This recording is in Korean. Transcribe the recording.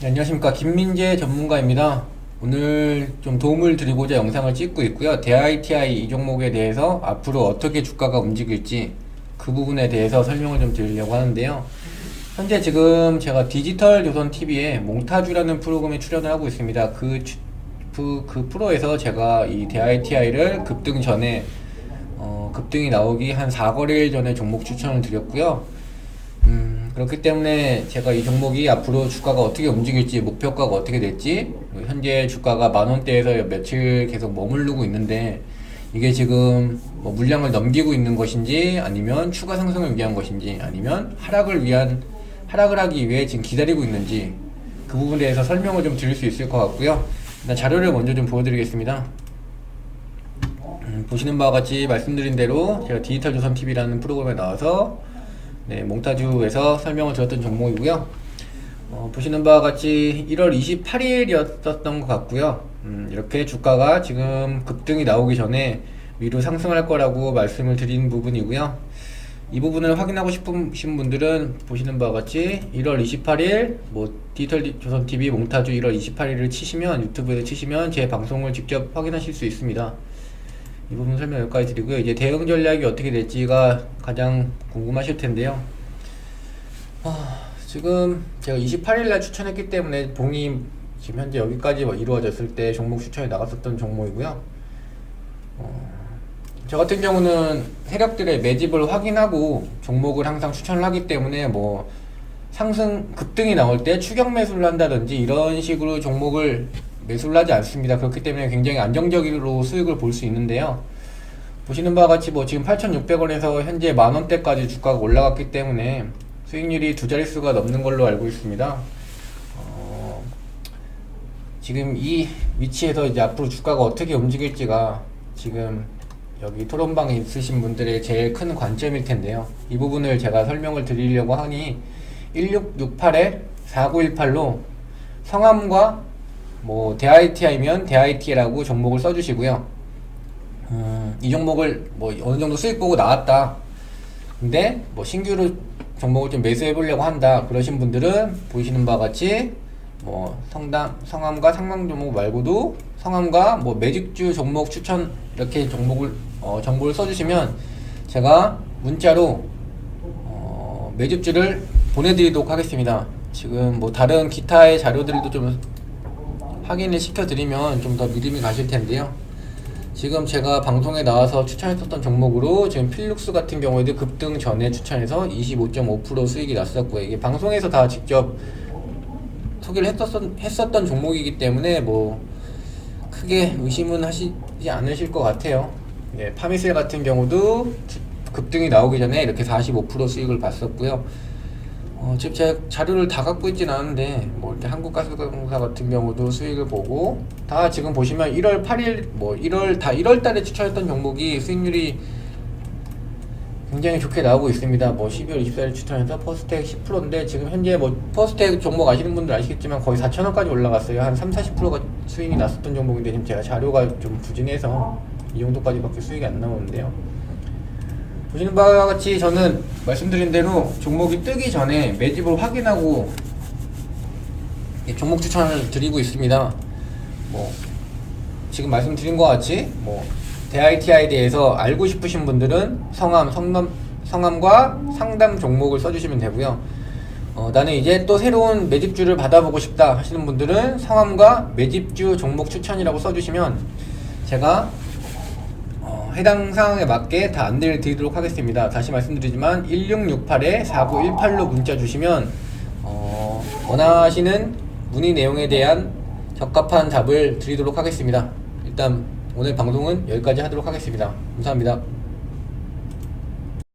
네, 안녕하십니까 김민재 전문가입니다. 오늘 좀 도움을 드리고자 영상을 찍고 있고요. 대ITI 이 종목에 대해서 앞으로 어떻게 주가가 움직일지 그 부분에 대해서 설명을 좀 드리려고 하는데요. 현재 지금 제가 디지털 조선 TV에 몽타주라는 프로그램에 출연을 하고 있습니다. 그, 추- 그, 그 프로에서 제가 이 대ITI를 급등 전에 어, 급등이 나오기 한 4거래일 전에 종목 추천을 드렸고요. 음, 그렇기 때문에 제가 이 종목이 앞으로 주가가 어떻게 움직일지, 목표가가 어떻게 될지, 그리고 현재 주가가 만 원대에서 며칠 계속 머무르고 있는데, 이게 지금 뭐 물량을 넘기고 있는 것인지, 아니면 추가 상승을 위한 것인지, 아니면 하락을 위한, 하락을 하기 위해 지금 기다리고 있는지, 그 부분에 대해서 설명을 좀 드릴 수 있을 것 같고요. 일단 자료를 먼저 좀 보여드리겠습니다. 음, 보시는 바와 같이 말씀드린 대로 제가 디지털 조선 TV라는 프로그램에 나와서 네, 몽타주에서 설명을 드렸던 종목이고요. 어, 보시는 바와 같이 1월 28일이었던 것 같고요. 음, 이렇게 주가가 지금 급등이 나오기 전에 위로 상승할 거라고 말씀을 드린 부분이고요. 이 부분을 확인하고 싶으신 분들은 보시는 바와 같이 1월 28일 뭐 디지털 조선 TV 몽타주 1월 28일을 치시면 유튜브에 치시면 제 방송을 직접 확인하실 수 있습니다. 이 부분 설명 여기까지 드리고요. 이제 대응 전략이 어떻게 될지가 가장 궁금하실 텐데요. 아, 지금 제가 28일 날 추천했기 때문에 봉이 지금 현재 여기까지 뭐 이루어졌을 때 종목 추천이 나갔었던 종목이고요. 어, 저 같은 경우는 세력들의 매집을 확인하고 종목을 항상 추천을 하기 때문에 뭐 상승 급등이 나올 때 추격 매수를 한다든지 이런 식으로 종목을 매수를 하지 않습니다. 그렇기 때문에 굉장히 안정적으로 수익을 볼 수 있는데요. 보시는 바와 같이 뭐 지금 8,600원에서 현재 만 원대까지 주가가 올라갔기 때문에 수익률이 두 자릿수가 넘는 걸로 알고 있습니다. 어, 지금 이 위치에서 이제 앞으로 주가가 어떻게 움직일지가 지금 여기 토론방에 있으신 분들의 제일 큰 관점일 텐데요. 이 부분을 제가 설명을 드리려고 하니 1668에 4918로 성함과 뭐 대ITI면 대IT라고 종목을 써주시고요. 음, 이 종목을 뭐 어느 정도 수익 보고 나왔다. 근데 뭐 신규로 종목을 좀 매수해 보려고 한다. 그러신 분들은 보시는 바와 같이 뭐 성담 성함과 상당 종목 말고도 성함과 뭐 매직주 종목 추천 이렇게 종목을 어, 정보를 써주시면 제가 문자로 어, 매집주를 보내드리도록 하겠습니다. 지금 뭐 다른 기타의 자료들도 좀 확인을 시켜드리면 좀 더 믿음이 가실 텐데요. 지금 제가 방송에 나와서 추천했었던 종목으로 지금 필룩스 같은 경우에도 급등 전에 추천해서 25.5% 수익이 났었고요. 이게 방송에서 다 직접 소개를 했었던, 했었던 종목이기 때문에 뭐 크게 의심은 하시지 않으실 것 같아요. 예, 파미셀 같은 경우도 급등이 나오기 전에 이렇게 45% 수익을 봤었고요. 어, 지금 제가 자료를 다 갖고 있진 않은데 뭐 이렇게 한국가스공사 같은 경우도 수익을 보고 다 지금 보시면 1월 8일 뭐 1월 다 1월 달에 추천했던 종목이 수익률이 굉장히 좋게 나오고 있습니다. 뭐 12월 24일 추천해서 퍼스텍 10%인데 지금 현재 뭐 퍼스텍 종목 아시는 분들 아시겠지만 거의 4천원까지 올라갔어요. 한 3, 40%가 수익이 났었던 종목인데 지금 제가 자료가 좀 부진해서 이 정도까지밖에 수익이 안 나오는데요. 보시는 바와 같이 저는 말씀드린 대로 종목이 뜨기 전에 매집을 확인하고 이 종목 추천을 드리고 있습니다. 뭐 지금 말씀드린 것 같이 뭐 대ITI에 대해서 알고 싶으신 분들은 성함, 성남, 성함과 상담 종목을 써주시면 되고요. 어, 나는 이제 또 새로운 매집주를 받아보고 싶다 하시는 분들은 성함과 매집주 종목 추천이라고 써주시면 제가 어, 해당 상황에 맞게 다 안내를 드리도록 하겠습니다. 다시 말씀드리지만 1668에 4918로 문자 주시면 어, 원하시는 문의 내용에 대한 적합한 답을 드리도록 하겠습니다. 일단 오늘 방송은 여기까지 하도록 하겠습니다. 감사합니다.